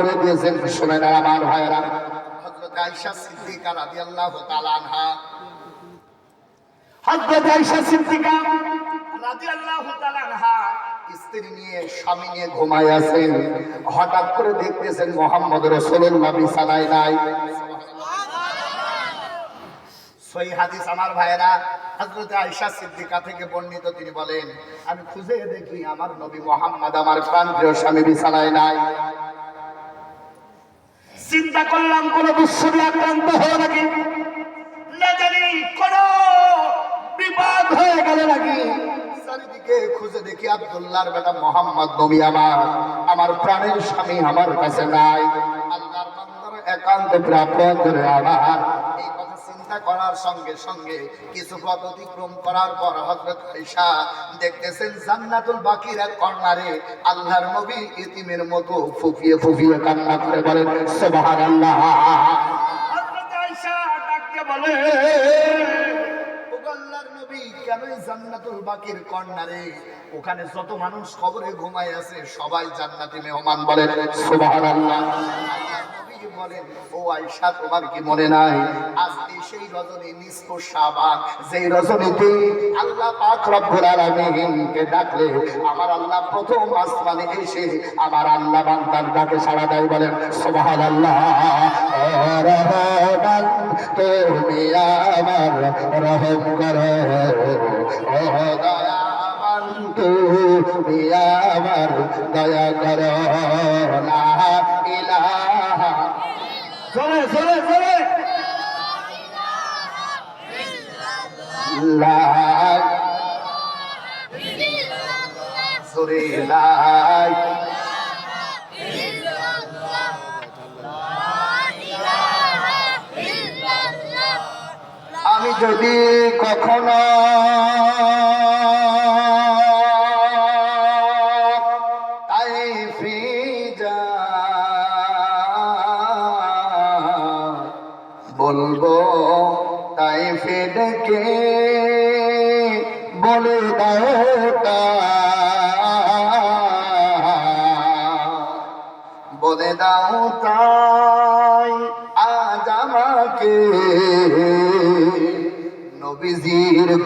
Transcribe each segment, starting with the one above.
করে দিয়েছেন শুনেন আমার ভাইয়েরা। হযরত আয়েশা সিদ্দিকা রাদিয়াল্লাহু তাআলা আনহা। হযরত আয়েশা সিদ্দিকা রাদিয়াল্লাহু তাআলা আনহা স্ত্রী নিয়ে স্বামী নিয়ে ঘুমায় আছেন। হঠাৎ করে দেখতেছেন মোহাম্মদ রাসূলুল্লাহ বিছানায় নাই। সহি হাদিস আমার ভাইয়েরা হযরত আয়েশা সিদ্দিকা থেকে বর্ণিত তিনি বলেন আমি খুঁজে দেখি আমার নবী মোহাম্মদ আমার প্রাণপ্রিয় স্বামী বিছানায় নাই। চিন্তা করলাম কোন দুঃসবি আক্রান্ত হলো নাকি? না জানি কোন বিপদ হয়ে গেল নাকি? দেখি বেটা আমার প্রাণের স্বামী আমার কাছে নাই। আল্লাহ একান্ত প্রাপ্ত চিন্তা করার সঙ্গে সঙ্গে কিছু পথ অতিক্রম করার পর হজরত আইসা দেখতেছেন জান্নাতুল বাকির এক কর্নারে আল্লাহর নবী ইতিমের মতো ফুফিয়ে ফুফিয়ে কান্না করে বলে ওগো আল্লাহর নবী কেন জান্নাতুল বাকির কর্নারে? ওখানে যত মানুষ কবরে ঘুমায় আছে, সবাই জান্নাতি মেহমান বলেন সুবহানাল্লাহ আমার আল্লাহ প্রথম ডাকে সাড়া দেয় বলেন, সুবহানাল্লাহ রহমান তুমি আমার রহম করো। ও দয়াবান তুমি আমার দয়া করো। লা ইলাহা সরে আমি যদি কখনো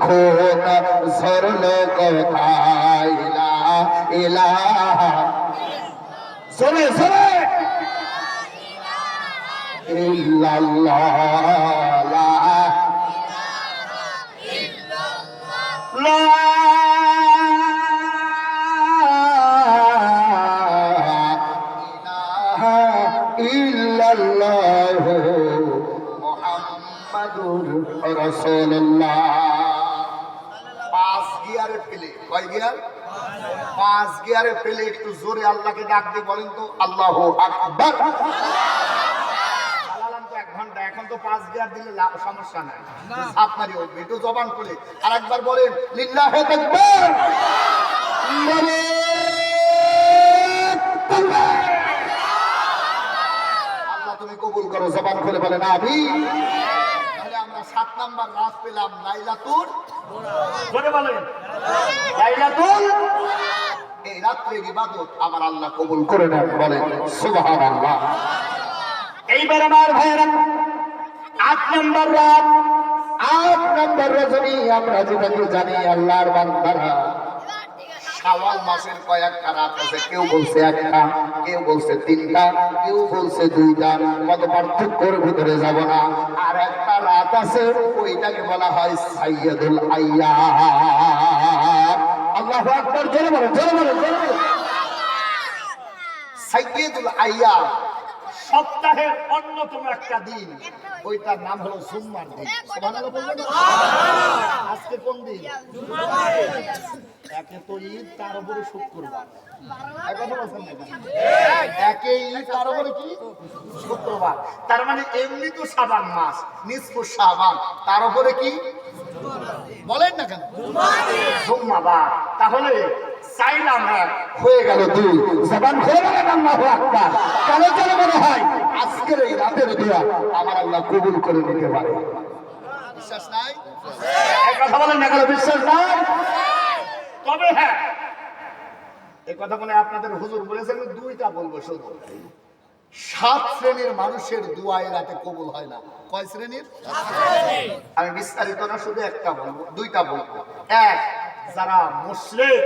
খোদা সরল কোথায় সরে সরে ইল্লাল্লাহ লা লা কয় গিয়ার? পাঁচ গিয়ারে একটু জোরে আল্লাহকে ডাক দিয়ে বলেন তো আল্লাহ আকবার। চালালাম তো এক ঘণ্টা এখন তো পাঁচ গিয়ার দিলে সমস্যা নাই। আপনারই উঠবে একটু জবান খুলে। আর একবার বলেন লিল্লাহে তাকবীর আল্লাহ তুমি কবুল করো জবান খুলে বলেন আমি সাত নাম্বার রাত পেলাম লাইলাতুর বলে বলেন। লাইলাতুল এই রাত্রের ইবাদত আমার আল্লাহ কবুল করে নেন বলেন সুবহানাল্লাহ। এইবার আমার ভাইয়েরা আট নম্বর রাত আট নাম্বার রজনী আমরা যেটাকে জানি আল্লাহর বান্দারা। শাওয়াল মাসের কয়েকটা রাত আছে কেউ বলছে একটা, কেউ বলছে তিনটা, কেউ বলছে দুইটা মত পার্থক্যর ভিতরে যাব না। আর একটা রাত আছে, ওইটাকে বলা হয় সাইয়্যিদুল আইয়াম আল্লাহু আকবার, জোরে বলেন জোরে বলেন জোরে বলেন। সাইয়্যিদুল আইয়াম সপ্তাহের অন্যতম একটা দিন। ওইটার নাম হলো জুম্মার দিন। সুবহানাল্লাহ আজকে কোন দিন? একে তো ঈদ তার উপরে শুক্রবার। এক কেন? ঈদ তার উপরে কি? শুক্রবার। তার মানে এমনি তো সাবান মাস সাবান। তার উপরে কি? বলেন না কেন? তাহলে চাইলাম হয়ে গেল দুই। জবান হয়ে গেল কেন যেন মনে হয় আজকের এই রাতের দোয়া আমার আল্লাহ কবুল করে নিতে পারে। বিশ্বাস নাই? কথা বলেন না কেন? বিশ্বাস নাই? তবে হ্যাঁ। এই কথা বলে আপনাদের হুজুর বলেছেন দুইটা বলব শুধু সাত শ্রেণির মানুষের দোয়া এ রাতে কবুল হয় না। কয় শ্রেণির? আমি বিস্তারিত না শুধু একটা বলব দুইটা বলব। এক যারা মুসলিম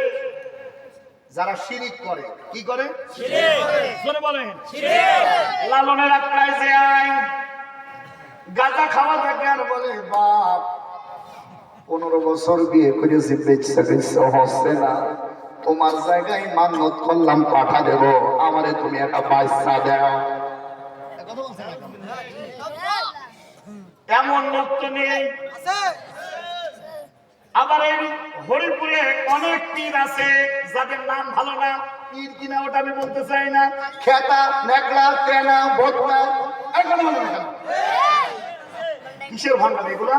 যারা শিরিক করে কি করে? লালনের আত্মায় যে আইন গাঁজা খাওয়া থাকে আর বলে বাপ পনেরো বছর বিয়ে করেছি বেচতে বেচতে হচ্ছে না। তোমার জায়গায় মান্যত করলাম পাঠা দেব। আমারে তুমি একটা বাচ্চা দাও। এমন লোক তো নেই আবার এই হরিপুরে অনেক পীর আছে, যাদের নাম ভালো না, পীর কিনা ওটা আমি বলতে চাই না। খেতা নেকড়া তেনা ভোতনা এখন কিসের ভাঙা এগুলা?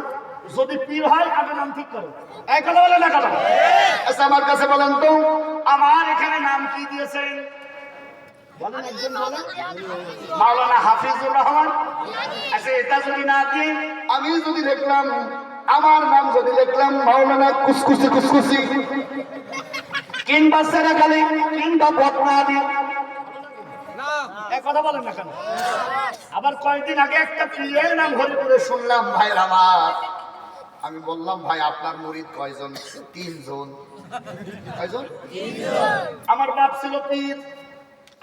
যদি পীর হয় আগে নাম ঠিক করো। কথা বলে না কেন? আচ্ছা আমার কাছে বলেন তো, আমার এখানে নাম কি দিয়েছেন? বলেন একজন বলেন। মাওলানা হাফিজুর রহমান। আচ্ছা এটা যদি না দিন আমি যদি লিখলাম আমার নাম যদি লিখলাম মাওলানা কুসকুসি কুসকুসি। কিংবা সেরাকালি কিংবা কথা বলেন না আবার কয়েকদিন আগে একটা শুনলাম ভাই আমি বললাম, ভাই, আপনার মুরিদ কয়জন? তিনজন। কয়জন? আমার বাপ ছিল পীর।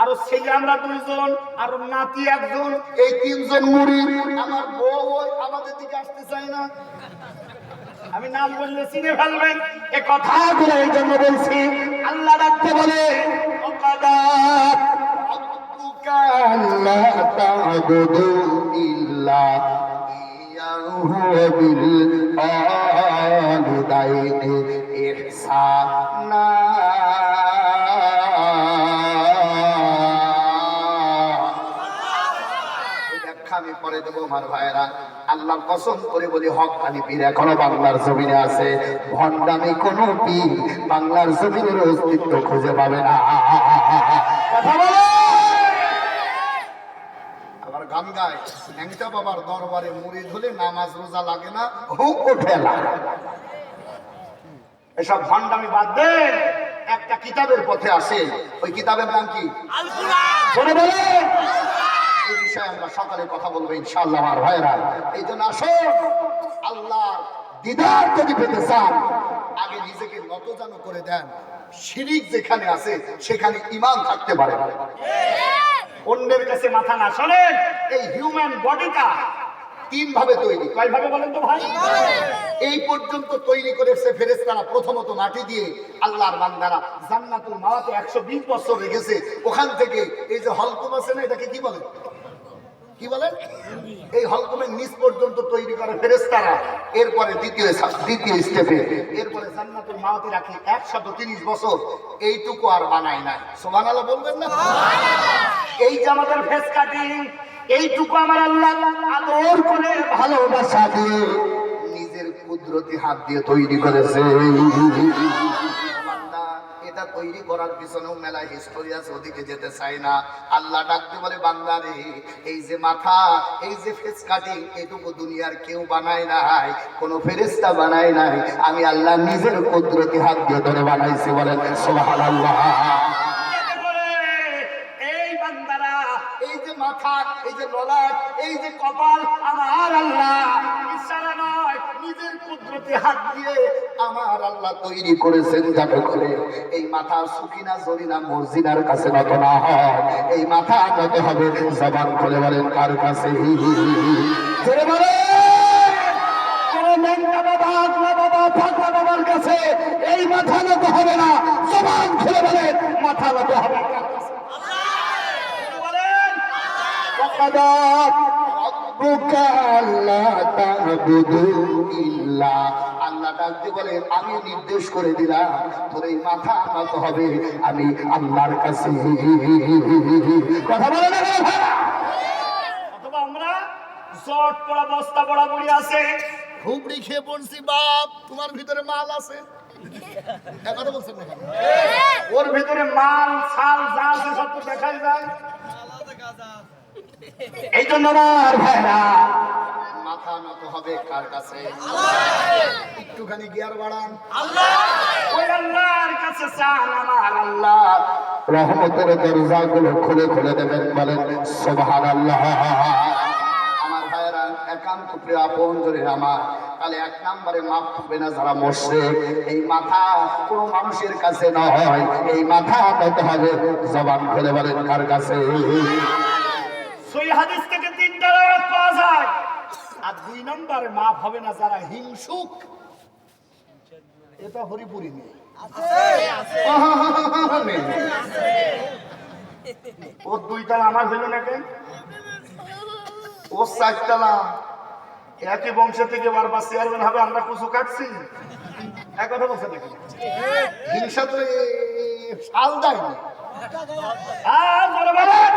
আরও সেই আমরা দুইজন, আর নাতি একজন, এই তিনজন মুড়ি। আমার বউ আমাদের দিকে আসতে চায় না। আমি নাম বললে চিনে ফেলবেন, এ কথা গুলো এই জন্য বলছি। আল্লাহ রাখতে বলে অকাদার পরে দেবো আমার ভাইয়েরা। আল্লাহর কসম করে বলি হক কানি পীর এখনও বাংলার জমিনে আছে। ভণ্ডামি কোন পীর বাংলার জমিনের অস্তিত্ব খুঁজে পাবে না। কথা বলে! আবার গান গায় ন্যাংটা বাবার দরবারে মুড়ি ধুলে নামাজ রোজা লাগে না হুক ওঠে না। এসব ভণ্ডামি বাদ দেন একটা কিতাবের পথে আসে ওই কিতাবের নাম কি? বলে। এই বিষয়ে আমরা সকালে কথা বলব ইনশাআল্লাহ আমার ভাইরা এই জন্য আসুন। আল্লাহর দিদার যদি পেতে চান আগে নিজেকে নতজান করে দেন। শিরিক যেখানে আছে সেখানে ইমান থাকতে পারে। অন্যের কাছে মাথা না শোনেন এই হিউম্যান বডিটা তিন ভাবে তৈরি। কয়ভাবে বলেন তো ভাই? এই পর্যন্ত তৈরি করেছে ফেরেশতারা প্রথমত মাটি দিয়ে। আল্লাহর বান্দারা জান্নাতুল মাওয়াতে একশো বিশ বছর রেখেছে। ওখান থেকে এই যে হলকুম আছে না এটাকে কি বলে? কি বলেন? এই হলকুমের নিচ পর্যন্ত তৈরি করে ফেরেশতারা এরপরে দ্বিতীয় দ্বিতীয় স্টেপে এরপরে জান্নাতুল মাওয়াতে রাখি একশত তিরিশ বছর এইটুকু আর বানাই নাই? সোমান বলবেন না? এই যে আমাদের ফেস কাটিং এইটুকু আমার আল্লাহ আদর করে ভালোবাসা দিয়ে নিজের কুদরতি হাত দিয়ে তৈরি করেছে। তৈরি করার পিছনেও মেলা হিস্টোরি আছে, ওদিকে যেতে চাই না। আল্লাহ ডাকতে বলে, বান্দারে, এই যে মাথা, এই যে ফেস কাটিং এটুকু দুনিয়ার কেউ বানায় নাই, কোনো ফেরিস্তা বানায় নাই। আমি আল্লাহ নিজের কুদরতি হাত দিয়ে ধরে বানাইছি বলেন সোহান এতে করে এই বান্দারা এই যে মাথা এই যে ললাট এই যে কপাল, আমার আল্লাহ ইশারা নয়, নিজের কুদরতি হাত দিয়ে আমার আল্লাহ তৈরি করেছেন যাতে করে এই মাথা সুকিনা জরিনা মর্জিনার কাছে নত না হয়। এই মাথা নত হবে জবান খুলে বলেন, কার কাছে? বলে ল্যাংটা বাবা আগলা বাবা বাবার কাছে। এই মাথা নত হবে না, জবান খুলে বলেন, মাথা নত হবে কার? বলেন وقضى ربك ألا تعبدوا إلا আল্লাহ ডাক দিয়ে বলেন আমি নির্দেশ করে দিলাম তোর এই মাথা নত হবে আমি আল্লাহর কাছে কথা বলে না কেন ভাইরা? অথবা আমরা জট পড়া বস্তা পড়া পড়ি আছে হুবড়ি খেয়ে পড়ছি বাপ তোমার ভিতরে মাল আছে এ কথা বলছেন না কেন? ওর ভিতরে মাল ছাল যা আছে সব তো দেখাই যায় এই জন্য আমার ভাইরা মাথা নত হবে কার কাছে? একটুখানি গিয়ার বাড়ান। ওই আল্লাহর কাছে চান আমার আল্লাহ। রহমতের দরজাগুলো খুলে খুলে দেবেন বলেন সুবহানাল্লাহ। আমার ভাইয়েরা একান্ত প্রিয় আপন জনের আমার তাহলে এক নম্বরে মাফ হবে না যারা মরছে। এই মাথা কোন মানুষের কাছে নয় এই মাথা কত হবে। জবান খুলে বলেন কার কাছে? সই হাদিস থেকে তিনটা রাত পাওয়া যায়। আর দুই নম্বরে, মাফ হবে না যারা হিংসুক, এটা হরিপুরি নেই নেই। ওর দুইতলা আমার হইল না কেন ওর চারতলা। একই বংশ থেকে বারবার চেয়ারম্যান হবে, আমরা কুচু কাটছি। এক কথা বলছে নাকি হিংসা তো শাল দেয়নি। আর বলে বলেন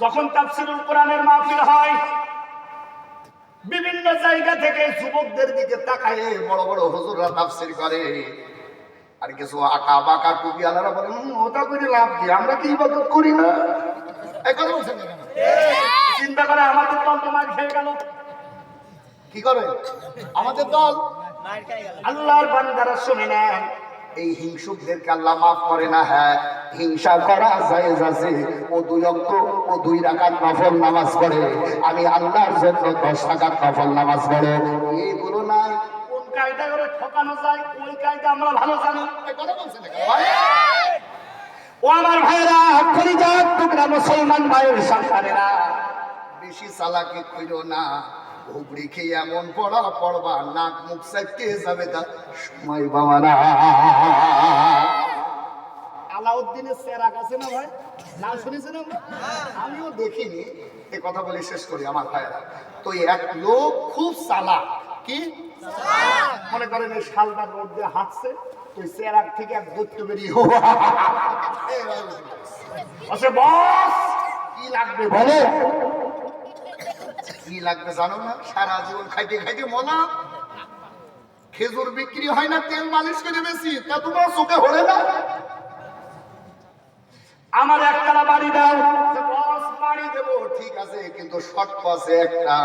যখন তাফসিরুল কোরআনের মাহফিল হয় বিভিন্ন জায়গা থেকে যুবকদের দিকে তাকায় বড় বড় হুজুররা তাফসির করে। আর কিছু আঁকা বাঁকা টুপি আলারা বলে "হুম, ওটা করে লাভ কি? আমরা কি ইবাদত করি না? বলছেন চিন্তা করে আমাদের দল তো মার খেয়ে গেল। কি করে? আমাদের দল? আল্লাহর বান্দারা শুনে নেন। এই হিংসুকদেরকে আল্লাহ মাফ করে না হ্যাঁ। হিংসা করা জায়েজ আছে। ও দুই অঙ্ক ও দুই রাকাত নফল নামাজ পড়ে। আমি আল্লাহর জন্য দশ রাকাত নফল নামাজ পড়ে। এইগুলো নাই। কোন কায়দা করে ঠকানো যায়, ওই কায়দা আমরা ভালো জানি। কথা বলছেন? ও আমার ভাইরা খলিজাত টুকরা মুসলমান ভাইয়ের সন্তানেরা বেশি চালাকি কইরো না। হুবড়ি খেয়ে এমন পড়া পড়বা নাক মুখ সাইতে যাবে তা সময় পাবা না। আলাউদ্দিনের সেরাক আছে না ভাই? না শুনেছেন আমরা? আমিও দেখিনি। এ কথা বলে শেষ করি আমার ভাইয়েরা। তো এক লোক খুব চালাক। কি? মনে করেন এই শালদার রোড দিয়ে হাঁটছে ওই সেরাক থেকে এক দৈত্য বেরিয়ে আচ্ছা বস। কি লাগবে বলো। কি লাগবে জানো না সারা জীবন খাইতে খাইতে মনা খেজুর বিক্রি হয় না তেল মালিশ করে বেশি। তা তোমার চোখে হরে না? আমার একতলা বাড়ি দাও। বাড়ি দেবো। ঠিক আছে কিন্তু শর্ত আছে একটা।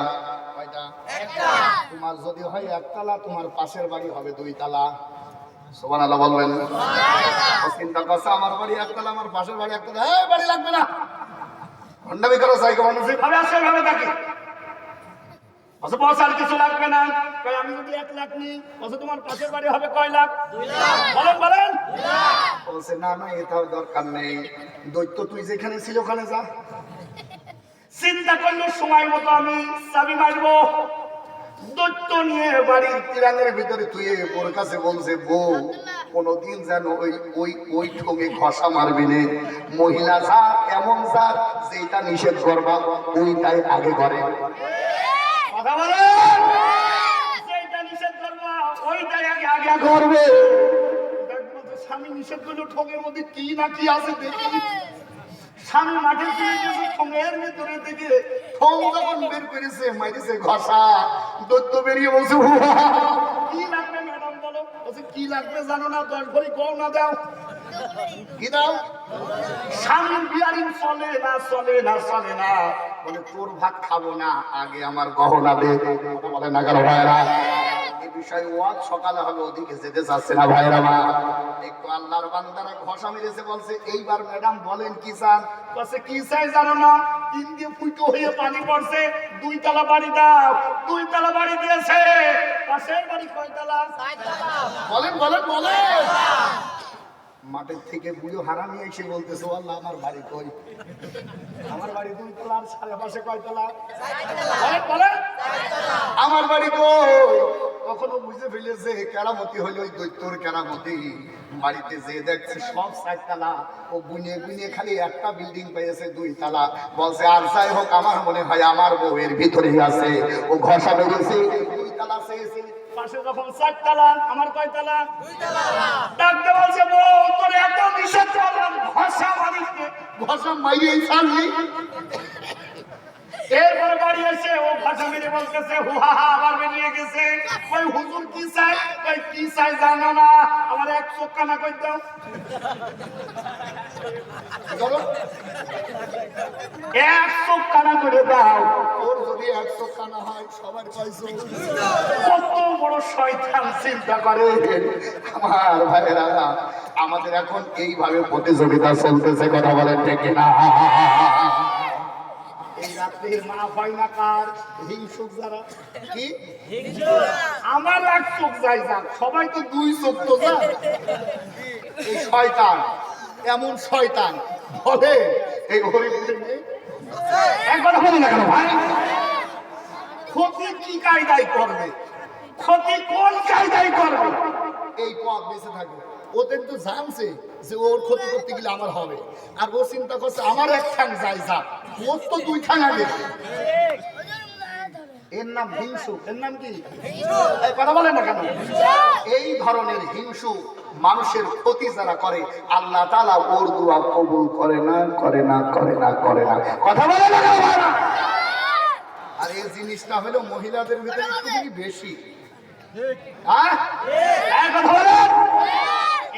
তোমার যদি হয় একতলা তোমার পাশের বাড়ি হবে দুই তালা সোমান আল্লাহ বলবেন চিন্তা করছে আমার বাড়ি একতলা আমার পাশের বাড়ি একতলা। এই বাড়ি লাগবে না। ভণ্ডামি করো সাইকো মানুষ ভাবে আসে ভাবে থাকি। বসে বস আর কিছু লাগবে না। কই আমি যদি এক লাখ নিই বলছে তোমার পাশের বাড়ি হবে কয় লাখ? বলেন বলেন। বলছে না না এটাও দরকার নেই। দৈত্য তুই যেখানে ছিল ওখানে যা। চিন্তা করল সময় মতো আমি চাবি মারবো। দৈত্য নিয়ে বাড়ির তিরাঙ্গের ভিতরে তুই ওর কাছে বলছে বউ কোনদিন যেন ওই ওই ওই ঠোঙে ঘষা মারবি নে। মহিলা যা এমন যা যেটা নিষেধ করবা ওইটাই আগে করে কথা বলেন যেটা নিষেধ করব, ওইটাই আগে আগে করবে। স্বামী নিষেধ করল, ঠোঙের মধ্যে কি না কি আছে দেখি। স্বামী মাঠে ফিরে গেছে, ঠোঙের ভিতরে থেকে ঠোঙ যখন বের করেছে, মাইরেছে ঘষা, দৈত্য বেরিয়ে বলছে কি লাগবে ম্যাডাম বলো? বলছে, কি লাগবে জানো না, দশ ভরি কম না দাও। কি দাও? স্বামীর বিয়ারিং চলে না চলে না চলে না। বলে তোর ভাত খাব না। আগে আমার গহনা দে। বলে না কেন ভাইরা এই বিষয়ে ওয়াজ সকালে হবে ওদিকে যেতে চাচ্ছে না ভাইরা মা। একটু আল্লাহর বান্দারা ঘষা মেরেছে বলছে এইবার ম্যাডাম বলেন কি চান? বলছে কি চাই জানো না তিন দিয়ে ফুটো হয়ে পানি পড়ছে দুই তলা বাড়ি দাও দুই তলা বাড়ি দিয়েছে। পাশের বাড়ি কয়তলা? বলেন বলেন বলেন। মাঠের থেকে বুড়ো হারামি এসে বলতেছে "ও আল্লাহ, আমার বাড়ি কই? আমার বাড়ি দুই তলা আর সাড়ে পাশে বলেন বলেন আমার বাড়ি কই? কখনো বুঝে ফেলেছে, কেরামতি হইল ওই দৈত্যর কেরামতি। বাড়িতে যে দেখছে সব চারতলা, ও বুনিয়ে বুনিয়ে খালি একটা বিল্ডিং পেয়েছে দুই তালা বলছে, আর যাই হোক, আমার মনে হয় আমার বউয়ের ভিতরেই আছে। ও ঘষা বেরিয়েছে দুই তালা চেয়েছে। পাশে যখন চারতলা আমার কয়তলা ডাকতে বলছে বউ তোর এত নিষেধ করলাম ভাষা মারিস নে। ঘষা মাইয়েই ছাড়লি। এরপরে বাড়ি এসে ও ভাষা মেরে বলতেছে হুহা হা আবার বেরিয়ে গেছে। ওই হুজুর কি চাই ওই কি চাই জানো না আমার এক চোখ কানা কই দাও। ধরো এক চোখ কানা করে দাও। ওর যদি একশো কানা হয় সবার পাইছো। কত বড় শয়তান চিন্তা করে। আমার ভাইয়েরা আমাদের এখন এইভাবে প্রতিযোগিতা চলতেছে কথা বলেন ঠিক না আমার এক চোখ যাই যাক সবাই তো দুই চোখ তো যা শয়তান। এমন শয়তান। বলে এই হরিপুরে নেই এক না কেন ভাই? ক্ষতি কি কায়দায় করবে? ক্ষতি কোন কায়দায় করবে? এই পথ বেঁচে থাকে। ওদের তো জানছে যে ওর ক্ষতি করতে গেলে আমার হবে। আর ও চিন্তা করছে আমার এক ঠাং যাই যা ওর তো দুই ঠাং আগে এর নাম হিংসু। এর নাম কি? কথা বলেন না কেন? এই ধরনের হিংসু মানুষের ক্ষতি যারা করে, আল্লাহ তালা ওর দোয়া কবুল করে না করে না করে না করে না। কথা বলে না আর এই জিনিসটা হলো মহিলাদের ভিতরে একটু বেশি। হ্যাঁ কথা বলেন।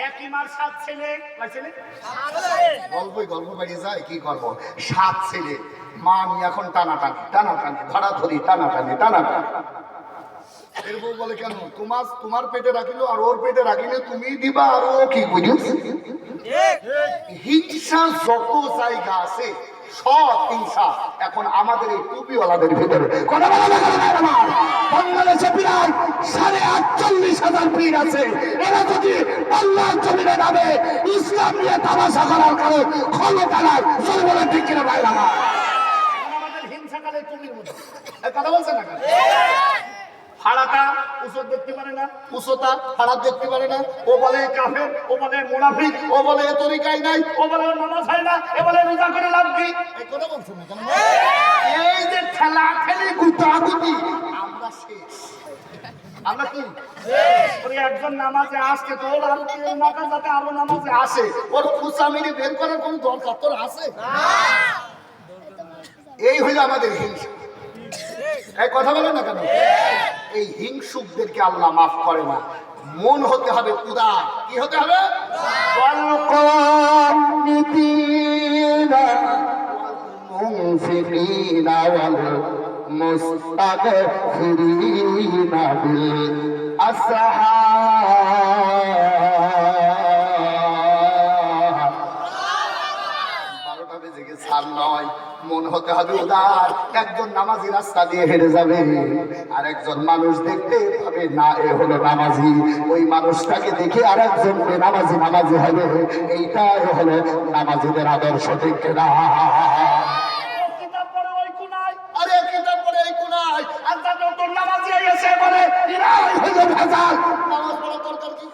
একই মার সাত ছেলে। কয় ছেলে? গল্পই গল্প বাড়ি যায় কি গল্প সাত ছেলে। মা আমি এখন টানা টানি টানা টানি ধরা ধরি টানা টানি টানা টানি এর বউ বলে কেন? তোমার তোমার পেটে রাখিলো আর ওর পেটে রাখিলে তুমি দিবা আর ও কি বুঝিস? হিংসা যত জায়গা আছে সব হিংসা। এখন আমাদের এই টুপিওয়ালাদের ভিতরে? বাংলাদেশে প্রায় সাড়ে আটচল্লিশ হাজার পীর আছে। এরা যদি আল্লাহর জমিনে নামে ইসলাম নিয়ে তামাশা করার কারণ ক্ষমতার চল বলে ঠিক কিনা বাইরে আমার হিংসাকালে চুলির মধ্যে। কথা বলছে না ফাড়াটা উসর দেখতে পারে না। উচ্চতা খারাপ দেখতে পারে না। ও বলে, কাফের। ও বলে, মুনাফিক। ও বলে তরিকাই নাই। ও বলে, নামাজ হয় না। এ বলে, রোজা করে লাভ কি? এই না কেন? এই যে ঠেলা ঠেলি গুতাগুতি আমরা শেষ। একজন নামাজে আসছে তো ওর আর যাতে আরও নামাজে আসে? ওর কোন তোর এই হইল আমাদের হিংসা। এই কথা বলে না কেন? এই হিংসুকদেরকে আল্লাহ মাফ করে না মন হতে হবে উদার কি হতে হবে والقانتين والمنفقين والمستغفرين بالأسحار হতে হবে উদার একজন নামাজি রাস্তা দিয়ে হেঁটে যাবে। আর একজন মানুষ দেখতে পাবে না এ হলো নামাজি। ওই মানুষটাকে দেখে আর একজন নামাজি নামাজি হবে। এইটাই হলো নামাজিদের আদর্শ ঠিক না নামাজি পড়া দরকার কি?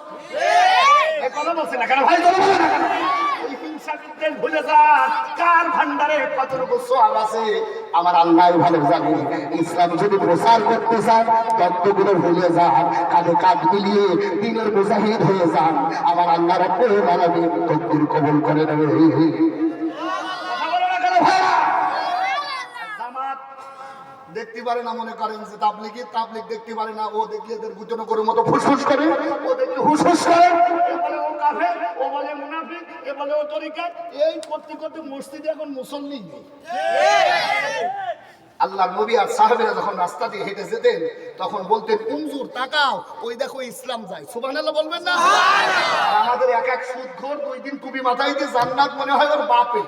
কথা বলছে না কেন? ভাই তোর বলে না কেন? ভুলে কার ভান্ডারে আছে? আমার আল্লাহ ভালো জানে। ইসলাম যদি প্রচার করতে চান তত্ত্বগুলো ভুলে যান। কাঁধে কাঁধ মিলিয়ে দিনের মুজাহিদ হয়ে যান। আমার আল্লাহ রব্বুল আলামিন তকদির কবুল করে নেবে কথা বলে না কেন ভাইরা জামাত দেখতে পারে না মনে করেন যে তাবলিগি তাবলিগ দেখতে পারে না। ও দেখলে এদের গুজনো করে মতো ফুসফুস করে। ও দেখলে হুসহুস করে। বলে ও কাফের ও বলে মুনাফিক এ বলে ও তরিকা এই করতে করতে মসজিদে এখন মুসল্লি নেই। আল্লাহ নবী আর সাহেবেরা যখন রাস্তা দিয়ে হেঁটে যেতেন তখন বলতেন তাকাও ওই দেখো ইসলাম যায়। সুবহানাল্লাহ বলবেন না? আমাদের এক এক সুদঘর দুই দিন টুপি মাথায় দিয়ে জান্নাত মনে হয় ওর বাপে।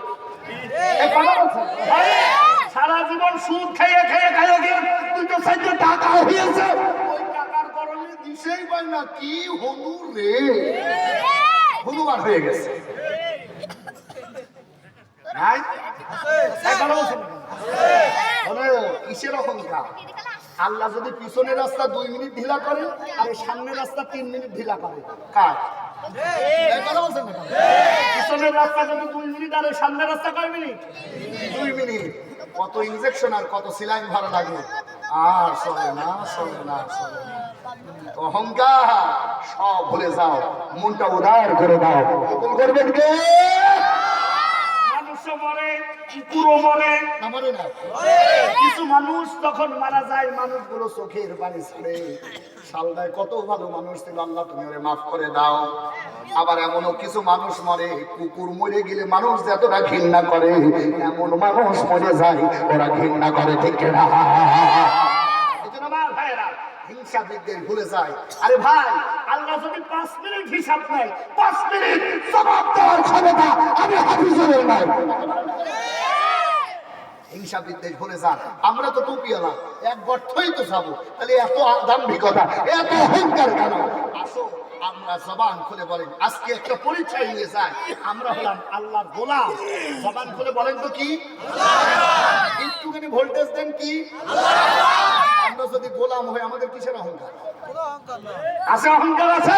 সারা জীবন সুদ খেয়ে খেয়ে খেয়ে গিয়ে তুই তো সাইডে টাকা হয়েছে ওই টাকার গরমে দিশেই পায় না কি হলু রে? হনুমান হয়ে গেছে। নাই? কিসের আল্লাহ যদি পিছনের রাস্তা দুই মিনিট ঢিলা করে আর সামনের রাস্তা তিন মিনিট ঢিলা করে। কেন? পিছনের রাস্তা যদি দুই মিনিট আর সামনের রাস্তা কয় মিনিট? কত ইনজেকশন আর কত সিলাইন ভালো লাগে? আর চলে না চলে না অহংকার, সব ভুলে যাও, মনটা উদার করে দাও। করবেন কে? মানুষ মরে, কুকুরও মরে না। মরে না কিছু মানুষ তখন মারা যায় মানুষগুলো চোখের পানি ছাড়ে। সালদায় কত ভালো মানুষ ছিল আল্লাহ তুমি ওরে মাফ করে দাও। আবার এমনও কিছু মানুষ মরে কুকুর মরে গেলে মানুষ যতটা ঘৃণা করে এমন মানুষ মরে যায় ওরা ঘৃণা করে ঠিক না এই জন্য আমার ভাইয়েরা হিংসা ভুলে যায়। আরে ভাই আল্লাহ যদি পাঁচ মিনিট হিসাব নেয় পাঁচ মিনিট জবাব দেওয়ার ক্ষমতা আমি হাফিজুরের নাই। হিংসা বিদ্বেষ ভুলে যান আমরা তো টুপিওয়ালা এক গর্থই তো যাব। তাহলে এত দাম্ভিকতা এত অহংকার কেন? আসো আমরা জবান খুলে বলেন আজকে একটা পরিচয় নিয়ে যাই। আমরা হলাম আল্লাহর গোলাম। জবান খুলে বলেন তো কি? একটুখানি ভোল্টেজ দেন কি? আমরা যদি গোলাম হই আমাদের কিসের অহংকার? আছে অহংকার আছে?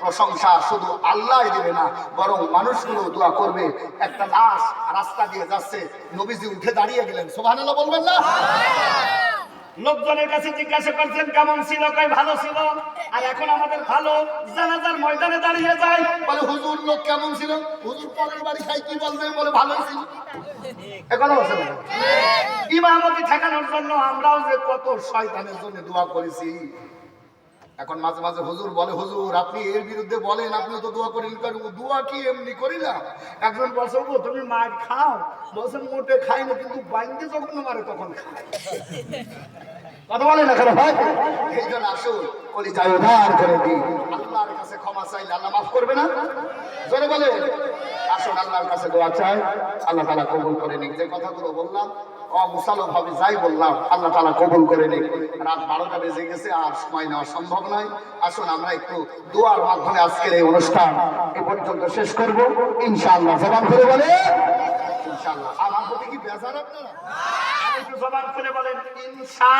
প্রশংসা শুধু আল্লাহ দিবে না বরং মানুষগুলো দোয়া করবে। একটা লাশ রাস্তা দিয়ে যাচ্ছে নবীজি উঠে দাঁড়িয়ে গেলেন। সুবহানাল্লাহ বলবেন না? লোকজনের কাছে জিজ্ঞাসা করছেন কেমন ছিল? কই ভালো ছিল। আর এখন আমাদের ভালো। জানাজার ময়দানে দাঁড়িয়ে যায়। বলে হুজুর লোক কেমন ছিল? হুজুর পরের বাড়ি খাই কি বলবে? বলে ভালোই ছিল। এখন ইমামতি ঠেকানোর জন্য আমরাও যে কত শয়তানের জন্য দোয়া করেছি। এখন মাঝে মাঝে হুজুর বলে হুজুর আপনি এর বিরুদ্ধে বলেন আপনি তো দোয়া করেন কারণ দোয়া কি এমনি করিলাম একজন বলছে "ওগো, তুমি মার খাও। বলছেন মোটে খাই না কিন্তু বাইন্দে যখন মারে তখন খায়। কথা বলে না কেন ভাই? এই জন্য আসুন কলি যাই উদ্ধার করে দিই। আল্লাহর কাছে ক্ষমা চাইলে আল্লাহ মাফ করবে না? জোরে বলে আসুন আল্লাহর কাছে দোয়া চাই। আল্লাহ তালা কবুল করে নিক। যে কথাগুলো বললাম অমুসালো ভাবে যাই বললাম আল্লাহ তালা কবুল করে নিক। রাত বারোটা বেজে গেছে আর সময় নেওয়া সম্ভব নয়। আসুন আমরা একটু দোয়ার মাধ্যমে আজকের এই অনুষ্ঠান এ পর্যন্ত শেষ করব। ইনশাআল্লাহ জবান করে বলে ইনশাআল্লাহ। আমার প্রতি কি বেজার আপনারা? একটু জবান খুলে বলেন ইনশা